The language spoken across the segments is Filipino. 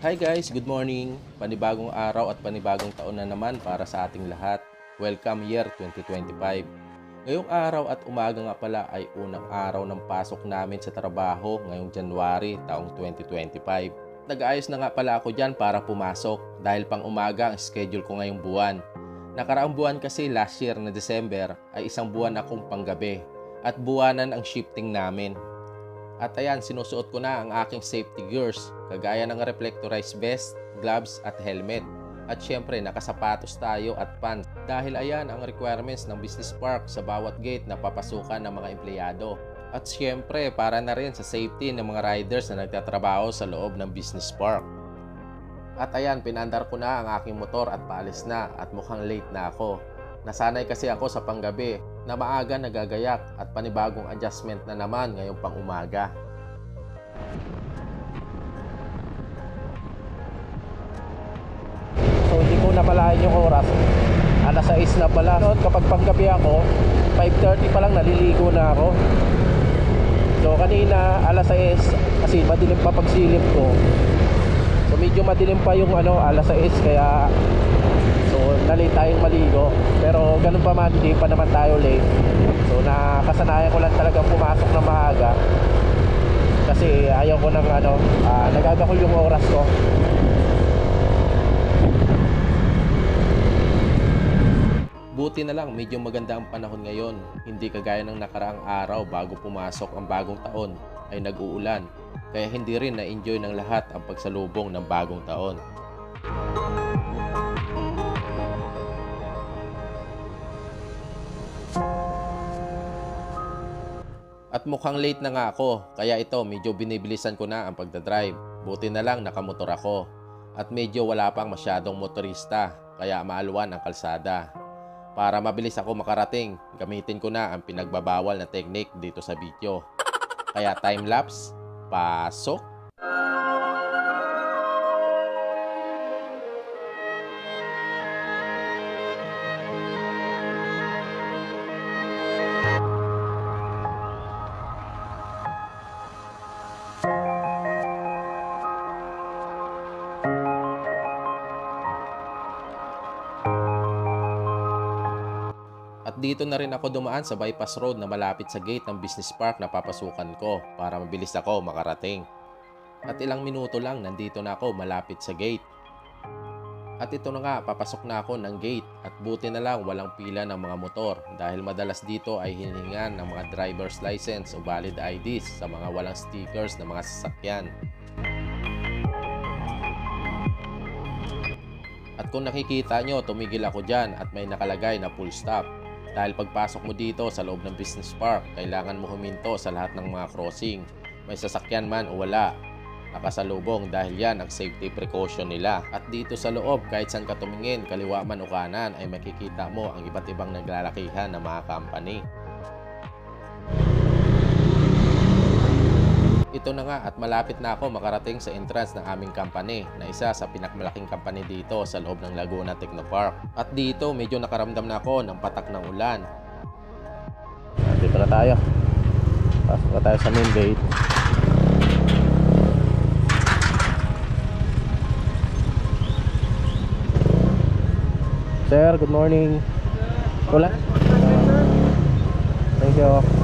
Hi guys, good morning. Panibagong araw at panibagong taon na naman para sa ating lahat. Welcome year 2025. Ngayong araw at umaga nga pala ay unang araw ng pasok namin sa trabaho ngayong January taong 2025. Nag-aayos na nga pala ako dyan para pumasok dahil pang umaga ang schedule ko ngayong buwan. Nakaraang buwan kasi last year na December ay isang buwan akong panggabi at buwanan ang shifting namin. At ayan, sinusuot ko na ang aking safety gears, kagaya ng reflectorized vest, gloves at helmet. At syempre, nakasapatos tayo at pants dahil ayan ang requirements ng business park sa bawat gate na papasukan ng mga empleyado. At syempre, para na rin sa safety ng mga riders na nagtatrabaho sa loob ng business park. At ayan, pinandar ko na ang aking motor at paalis na at mukhang late na ako. Nasanay kasi ako sa panggabi na maaga nagagayak at panibagong adjustment na naman ngayong pang umaga. So hindi ko napalain yung oras. Alas 6 na pala. Noon kapag panggabi ako, 5.30 pa lang naliligo na ako. So kanina alas 6 kasi madilim pa pagsilip ko. So medyo madilim pa yung ano alas 6 kaya so nalate tayong maligo. Pero ganun pa man hindi pa naman tayo late. So nakasanayan ko lang talaga pumasok na maaga. Kasi ayaw ko ng ano, ah, nagagahol yung oras ko. Buti na lang medyo maganda ang panahon ngayon. Hindi kagaya ng nakaraang araw bago pumasok ang bagong taon ay nag-uulan. Kaya hindi rin na-enjoy ng lahat ang pagsalubong ng bagong taon. At mukhang late na nga ako, kaya ito medyo binibilisan ko na ang pagdadrive. Buti na lang nakamotor ako. At medyo wala pang masyadong motorista, kaya maalwan ang kalsada. Para mabilis ako makarating, gamitin ko na ang pinagbabawal na technique dito sa video. Kaya time lapse, pasok! Dito na rin ako dumaan sa bypass road na malapit sa gate ng business park na papasukan ko para mabilis ako makarating. At ilang minuto lang nandito na ako malapit sa gate. At ito na nga, papasok na ako ng gate at buti na lang walang pila ng mga motor dahil madalas dito ay hinihingan ng mga driver's license o valid IDs sa mga walang stickers ng mga sasakyan. At kung nakikita nyo, tumigil ako dyan at may nakalagay na full stop. Dahil pagpasok mo dito sa loob ng business park, kailangan mo huminto sa lahat ng mga crossing. May sasakyan man o wala. Nakasalubong dahil yan ang safety precaution nila. At dito sa loob, kahit saan ka tumingin, kaliwa man o kanan, ay makikita mo ang iba't ibang naglalakihan ng mga company. Ito na nga at malapit na ako makarating sa entrance ng aming company na isa sa pinakmalaking company dito sa loob ng Laguna Technopark. At dito medyo nakaramdam na ako ng patak ng ulan. Dito na tayo. Pasok na tayo sa main gate. Sir, good morning. Wala? Thank you.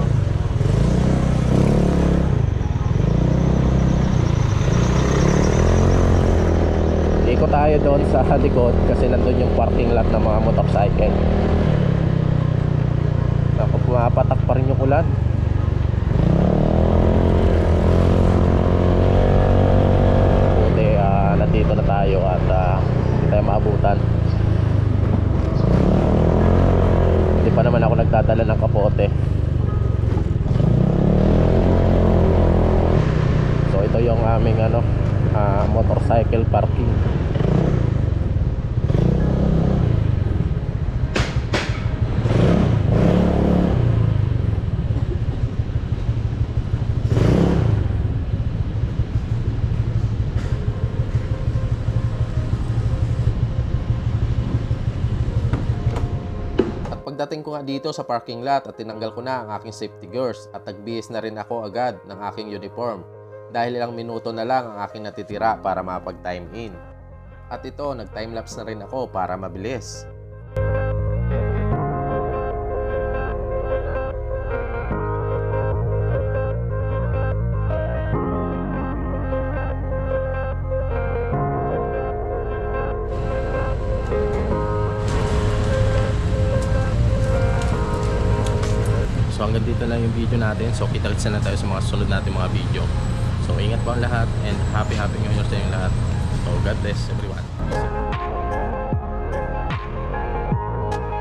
Ikot tayo doon sa likod kasi nandun yung parking lot ng mga motorcycle. Ako, pumapatak pa rin yung ulan. Buti, ah, nandito na tayo at ah, hindi tayo maabutan. Hindi pa naman ako nagdadala ng kapote. So ito yung aming ano, ah, motorcycle parking. Pagdating ko nga dito sa parking lot at tinanggal ko na ang aking safety gears at nagbihis na rin ako agad ng aking uniform. dahil ilang minuto na lang ang aking natitira para mapag-time in. At ito, nag-timelapse na rin ako para mabilis. So hanggang dito lang yung video natin. So kita-kitsa na tayo sa mga sunod natin mga video. So ingat po ang lahat and happy happy new year sa inyong lahat. So God bless everyone.